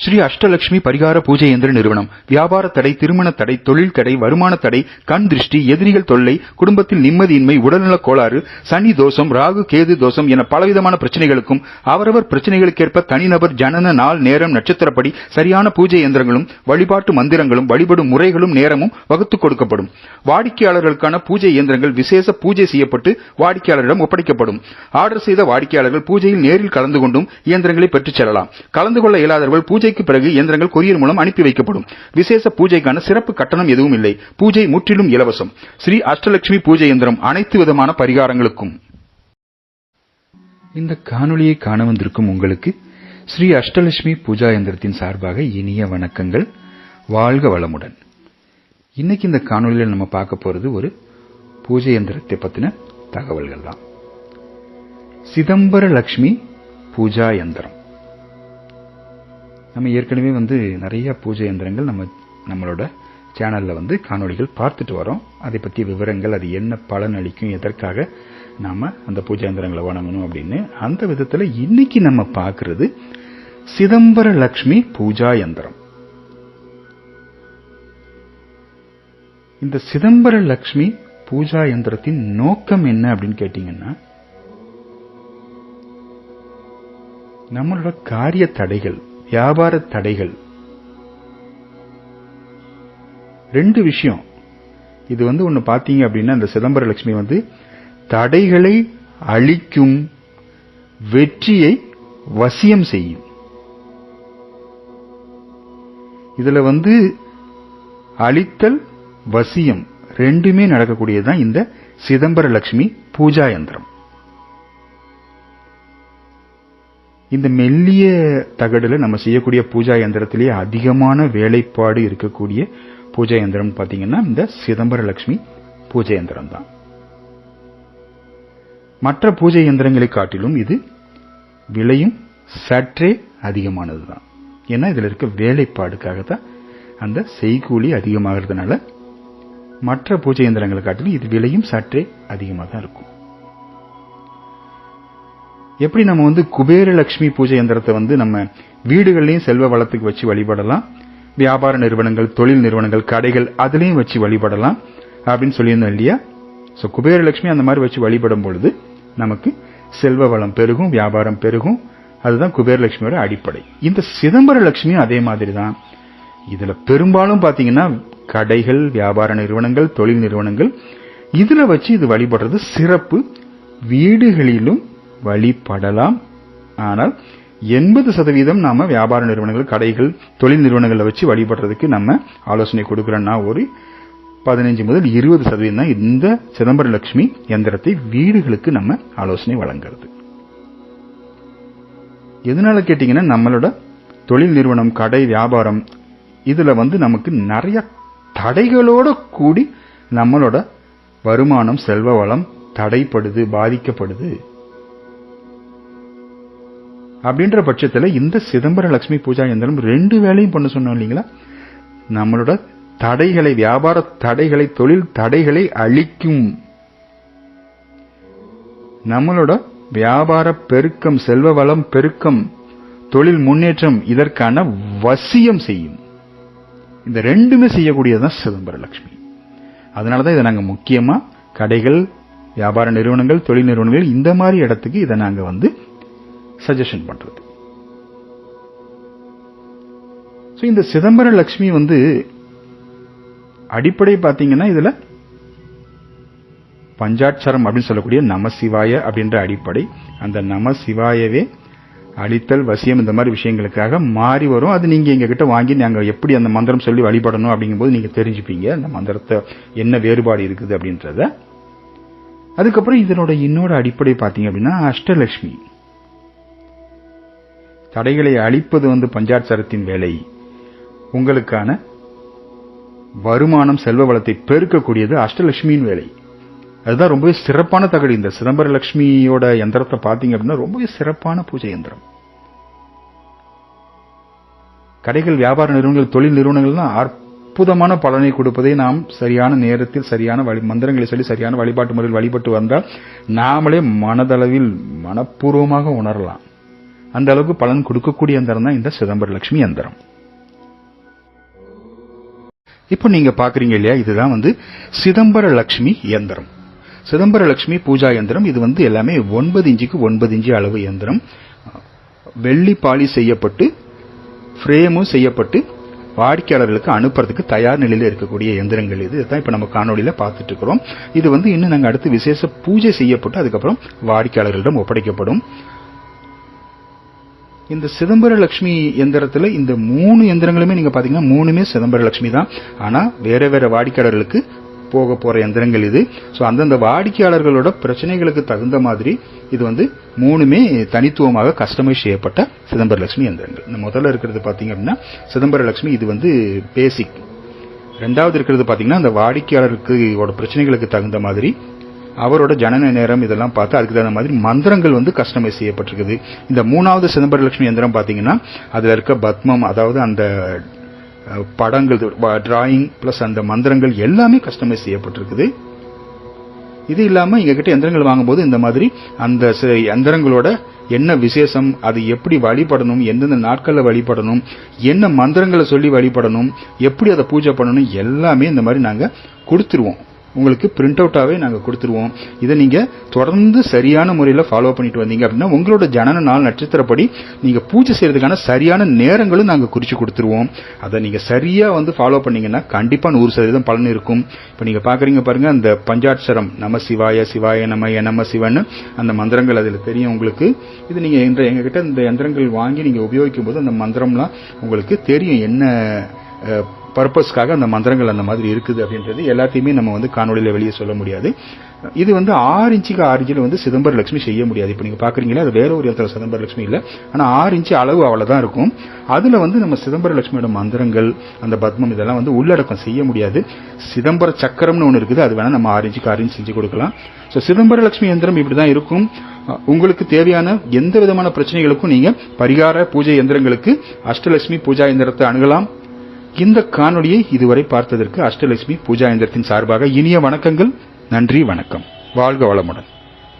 ஸ்ரீ அஷ்டலட்சுமி பரிகார பூஜை எந்திர நிறுவனம். வியாபார தடை திருமண தடை தொழில் தடை வருமான தடை கண் திருஷ்டி எதிரிகள் தொல்லை குடும்பத்தில் நிம்மதியின்மை உடல்நலக் கோளாறு சனி தோஷம் ராகு கேது தோஷம் என பலவிதமான பிரச்சனைகளுக்கும் அவரவர் பிரச்சனைகளுக்கேற்ப தனிநபர் ஜனன நாள் நேரம் நட்சத்திரப்படி சரியான பூஜை எந்திரங்களும் வழிபாட்டு மந்திரங்களும் வழிபடும் முறைகளும் நேரமும் வகுத்துக் கொடுக்கப்படும். வாடிக்கையாளர்களுக்கான பூஜை இயந்திரங்கள் விசேஷ பூஜை செய்யப்பட்டு வாடிக்கையாளரிடம் ஒப்படைக்கப்படும். ஆர்டர் செய்த வாடிக்கையாளர்கள் பூஜையில் நேரில் கலந்து கொண்டும் இயந்திரங்களை பெற்றுச் செல்லலாம். கலந்து கொள்ள இயலாதவர்கள் பூஜைக்கு பிறகு இயந்திரங்கள் கொரியர் மூலம் அனுப்பி வைக்கப்படும். விசேஷ பூஜைக்கான சிறப்பு கட்டணம் எதுவும் இல்லை. பூஜை முற்றிலும் இலவசம். ஸ்ரீ அஷ்டலட்சுமி பூஜை இயந்திரம் அனைத்து விதமான பரிகாரங்களுக்கும். இந்த காணொலியை காண வந்திருக்கும் உங்களுக்கு ஸ்ரீ அஷ்டலட்சுமி பூஜா யந்திரத்தின் சார்பாக இனிய வணக்கங்கள். வாழ்க வளமுடன். இன்னைக்கு இந்த காணொலியில் நம்ம பார்க்க போறது ஒரு பூஜை யந்திரத்தை பத்தின தகவல்கள் தான் சிதம்பர லட்சுமி பூஜா யந்திரம் நம்ம ஏற்கனவே வந்து நிறைய பூஜை யந்திரங்கள் நம்ம நம்மளோட சேனலில் வந்து காணொளிகள் பார்த்துட்டு வரோம். அதை பற்றிய விவரங்கள் அது என்ன பலன் அளிக்கும் எதற்காக நாம் அந்த பூஜை எந்திரங்களை வணங்கணும் அப்படின்னு அந்த விதத்தில் இன்னைக்கு நம்ம பார்க்கறது சிதம்பர லட்சுமி பூஜா யந்திரம் இந்த சிதம்பர லட்சுமி பூஜா யந்திரத்தின் நோக்கம் என்ன அப்படின்னு கேட்டீங்கன்னா நம்மளோட காரிய தடைகள் வியாபார தடைகள். ரெண்டு விஷயம். இது வந்து ஒன்று பார்த்தீங்க அப்படின்னா இந்த சிதம்பர லட்சுமி வந்து தடைகளை அழிக்கும் வெற்றியை வசியம் செய்யும். இதுல வந்து அழித்தல் வசியம் ரெண்டுமே நடக்கக்கூடியதுதான் இந்த சிதம்பர லட்சுமி பூஜா யந்திரம். இந்த மெல்லிய தகடுல நம்ம செய்யக்கூடிய பூஜா எந்திரத்திலேயே அதிகமான வேலைப்பாடு இருக்கக்கூடிய பூஜா எந்திரம் பார்த்தீங்கன்னா இந்த சிதம்பர லட்சுமி பூஜை எந்திரம் தான் மற்ற பூஜை யந்திரங்களை காட்டிலும் இது விலையும் சற்றே அதிகமானது தான் ஏன்னா இதில் இருக்க வேலைப்பாடுக்காக தான் அந்த செய்கூலி அதிகமாகிறதுனால மற்ற பூஜை எந்திரங்களை காட்டிலும் இது விலையும் சற்றே அதிகமாக தான் இருக்கும். எப்படி நம்ம வந்து குபேர லட்சுமி பூஜை எந்திரத்தை வந்து நம்ம வீடுகள்லையும் செல்வ வளத்துக்கு வச்சு வழிபடலாம். வியாபார நிறுவனங்கள் தொழில் நிறுவனங்கள் கடைகள் அதுலேயும் வச்சு வழிபடலாம் அப்படின்னு சொல்லியிருந்தோம் இல்லையா? ஸோ குபேர லட்சுமி அந்த மாதிரி வச்சு வழிபடும் பொழுது நமக்கு செல்வ வளம் பெருகும் வியாபாரம் பெருகும். அதுதான் குபேரலட்சுமியோட அடிப்படை. இந்த சிதம்பர லட்சுமியும் அதே மாதிரி தான். இதுல பெரும்பாலும் பாத்தீங்கன்னா கடைகள் வியாபார நிறுவனங்கள் தொழில் நிறுவனங்கள் இதுல வச்சு இது வழிபடுறது சிறப்பு. வீடுகளிலும் வழிபடலாம். ஆனால் எண்பது சதவீதம் நாம வியாபார நிறுவனங்கள் கடைகள் தொழில் நிறுவனங்களை வச்சு வழிபடுறதுக்கு நம்ம ஆலோசனை கொடுக்கிறோம்னா ஒரு பதினைஞ்சு முதல் இருபது சதவீதம் தான் இந்த சிதம்பர லட்சுமி எந்திரத்தை வீடுகளுக்கு நம்ம ஆலோசனை வழங்குறது. எதனால கேட்டீங்கன்னா நம்மளோட தொழில் நிறுவனம் கடை வியாபாரம் இதுல வந்து நமக்கு நிறைய தடைகளோட கூடி நம்மளோட வருமானம் செல்வ வளம் தடைப்படுது பாதிக்கப்படுது. அப்படின்ற பட்சத்தில் இந்த சிதம்பர லட்சுமி பூஜா எந்திரம் ரெண்டு வேலையும் பண்ண சொன்னோம் இல்லைங்களா? நம்மளோட தடைகளை வியாபார தடைகளை தொழில் தடைகளை அழிக்கும். நம்மளோட வியாபார பெருக்கம் செல்வ வளம் பெருக்கம் தொழில் முன்னேற்றம் இதற்கான வசியம் செய்யும். இந்த ரெண்டுமே செய்யக்கூடியதுதான் சிதம்பர லட்சுமி அதனாலதான் இதை நாங்கள் முக்கியமா கடைகள் வியாபார நிறுவனங்கள் தொழில் நிறுவனங்கள் இந்த மாதிரி இடத்துக்கு இதை நாங்கள் வந்து சஜஷன் பண்றது. ஸோ இந்த சிதம்பர லட்சுமி வந்து அடிப்படை பார்த்தீங்கன்னா இதுல பஞ்சாட்சரம் அப்படின்னு சொல்லக்கூடிய நமசிவாய அப்படின்ற அடிப்படை. அந்த நமசிவாயவே அழித்தல் வசியம் இந்த மாதிரி விஷயங்களுக்காக மாறி வரும். அது நீங்க எங்ககிட்ட வாங்கி நாங்க எப்படி அந்த மந்திரம் சொல்லி வழிபடணும் அப்படிங்கும்போது நீங்க தெரிஞ்சுப்பீங்க. அந்த மந்திரத்தை என்ன வேறுபாடு இருக்குது அப்படின்றத. அதுக்கப்புறம் இதனோட இன்னொரு அடிப்படை பார்த்தீங்க அப்படின்னா அஷ்டலட்சுமி தடைகளை அழிப்பது வந்து பஞ்சாட்சரத்தின் வேலை. உங்களுக்கான வருமானம் செல்வ வளத்தை பெருக்கக்கூடியது அஷ்டலட்சுமியின் வேலை. அதுதான் ரொம்பவே சிறப்பான தகடு. இந்த சிதம்பர லட்சுமியோட யந்திரத்தை பார்த்தீங்க அப்படின்னா ரொம்பவே சிறப்பான பூஜை யந்திரம். கடைகள் வியாபார நிறுவனங்கள் தொழில் நிறுவனங்கள்னா அற்புதமான பலனை கொடுப்பதை நாம் சரியான நேரத்தில் சரியான வழி மந்திரங்களை சொல்லி சரியான வழிபாட்டு முறையில் வழிபட்டு வந்தால் நாமளே மனதளவில் மனப்பூர்வமாக உணரலாம். அந்த அளவுக்கு பலன் கொடுக்கக்கூடிய எந்திரம் தான் இந்த சிதம்பர லட்சுமி எந்திரம் இப்போ நீங்க பாக்குறீங்க இல்லையா இதுதான் வந்து சிதம்பர லட்சுமி இயந்திரம். சிதம்பர லட்சுமி பூஜா இயந்திரம் இது வந்து எல்லாமே ஒன்பது இன்ச்சுக்கு ஒன்பது இன்ச்சு அளவு இயந்திரம். வெள்ளி பாலி செய்யப்பட்டு ஃப்ரேமும் செய்யப்பட்டு வாடிக்கையாளர்களுக்கு அனுப்புறதுக்கு தயார் நிலையில் இருக்கக்கூடிய எந்திரங்கள் இது. தான் இப்போ நம்ம காணொலியில் பார்த்துட்டு இருக்கிறோம். இது வந்து இன்னும் நாங்கள் அடுத்து விசேஷ பூஜை செய்யப்பட்டு அதுக்கப்புறம் வாடிக்கையாளர்களிடம் ஒப்படைக்கப்படும். இந்த சிதம்பர லட்சுமி எந்திரத்தில் இந்த மூணு எந்திரங்களுமே நீங்கள் பார்த்தீங்கன்னா மூணுமே சிதம்பர லட்சுமி தான். ஆனால் வேறு வேறு வாடிக்கையாளர்களுக்கு போக போகிற எந்திரங்கள் இது. ஸோ அந்தந்த வாடிக்கையாளர்களோட பிரச்சனைகளுக்கு தகுந்த மாதிரி இது வந்து மூணுமே தனித்துவமாக கஸ்டமைஸ் செய்யப்பட்ட சிதம்பர லட்சுமி எந்திரங்கள். இந்த முதல்ல இருக்கிறது பார்த்தீங்க அப்படின்னா சிதம்பர லட்சுமி இது வந்து பேசிக் ரெண்டாவது இருக்கிறது பார்த்தீங்கன்னா அந்த வாடிக்கையாளருக்கு பிரச்சனைகளுக்கு தகுந்த மாதிரி அவரோட ஜனன நேரம் இதெல்லாம் பார்த்து அதுக்கு தகுந்த மாதிரி மந்திரங்கள் வந்து கஸ்டமைஸ் செய்யப்பட்டிருக்குது. இந்த மூணாவது சிதம்பர லட்சுமி எந்திரம் பார்த்தீங்கன்னா அதில் இருக்க பத்மம் அதாவது அந்த படங்கள் டிராயிங் பிளஸ் அந்த மந்திரங்கள் எல்லாமே கஸ்டமைஸ் செய்யப்பட்டிருக்குது. இது இல்லாமல் எங்க கிட்ட எந்திரங்கள் வாங்கும்போது இந்த மாதிரி அந்த எந்திரங்களோட என்ன விசேஷம் அது எப்படி வழிபடணும் எந்தெந்த நாட்களில் வழிபடணும் என்ன மந்திரங்களை சொல்லி வழிபடணும் எப்படி அதை பூஜை பண்ணணும் எல்லாமே இந்த மாதிரி நாங்கள் கொடுத்துருவோம். உங்களுக்கு பிரிண்ட் அவுட்டாகவே நாங்கள் கொடுத்துருவோம். இதை நீங்கள் தொடர்ந்து சரியான முறையில் ஃபாலோ பண்ணிட்டு வந்தீங்க அப்படின்னா உங்களோட ஜனன நாள் நட்சத்திரப்படி நீங்கள் பூஜை செய்கிறதுக்கான சரியான நேரங்களும் நாங்கள் குறித்து கொடுத்துருவோம். அதை நீங்கள் சரியாக வந்து ஃபாலோ பண்ணிங்கன்னா கண்டிப்பாக நூறு சதவீதம் பலன் இருக்கும். இப்போ நீங்கள் பார்க்குறீங்க பாருங்கள் அந்த பஞ்சாட்சரம் நம சிவாய சிவாய நம நம சிவன்னு அந்த மந்திரங்கள் அதில் தெரியும் உங்களுக்கு. இது நீங்கள் என்ற எங்ககிட்ட இந்த யந்திரங்கள் வாங்கி நீங்கள் உபயோகிக்கும் போது அந்த மந்திரம்லாம் உங்களுக்கு தெரியும் என்ன பர்பஸ்க்காக அந்த மந்திரங்கள் அந்த மாதிரி இருக்குது அப்படின்றது எல்லாத்தையுமே நம்ம வந்து காணொலியில் வெளியே சொல்ல முடியாது. இது வந்து ஆறு இன்ச்சுக்கு ஆறு இன்ச்சில் வந்து சிதம்பர லட்சுமி செய்ய முடியாது. இப்போ நீங்கள் பார்க்குறீங்களா அது வேற ஒரு இடத்துல சிதம்பர லட்சுமி இல்லை. ஆனால் ஆறு இன்ச்சு அளவு அவ்வளோதான் இருக்கும். அதில் வந்து நம்ம சிதம்பர லட்சுமியோட மந்திரங்கள் அந்த பத்மம் இதெல்லாம் வந்து உள்ளடக்கம் செய்ய முடியாது. சிதம்பர சக்கரம்னு ஒன்று இருக்குது அது வேணால் நம்ம ஆறு இன்ச்சுக்கு ஆறு இன்ச்சு செஞ்சு கொடுக்கலாம். ஸோ சிதம்பர லட்சுமி எந்திரம் இப்படி தான் இருக்கும் உங்களுக்கு தேவையான எந்த விதமான பிரச்சனைகளுக்கும் நீங்கள் பரிகார பூஜை எந்திரங்களுக்கு அஷ்டலட்சுமி பூஜா எந்திரத்தை அணுகலாம். இந்த காணொளியை இதுவரை பார்த்ததற்கு அஷ்டலட்சுமி பூஜா எந்திரத்தின் சார்பாக இனிய வணக்கங்கள். நன்றி வணக்கம். வாழ்க வளமுடன்.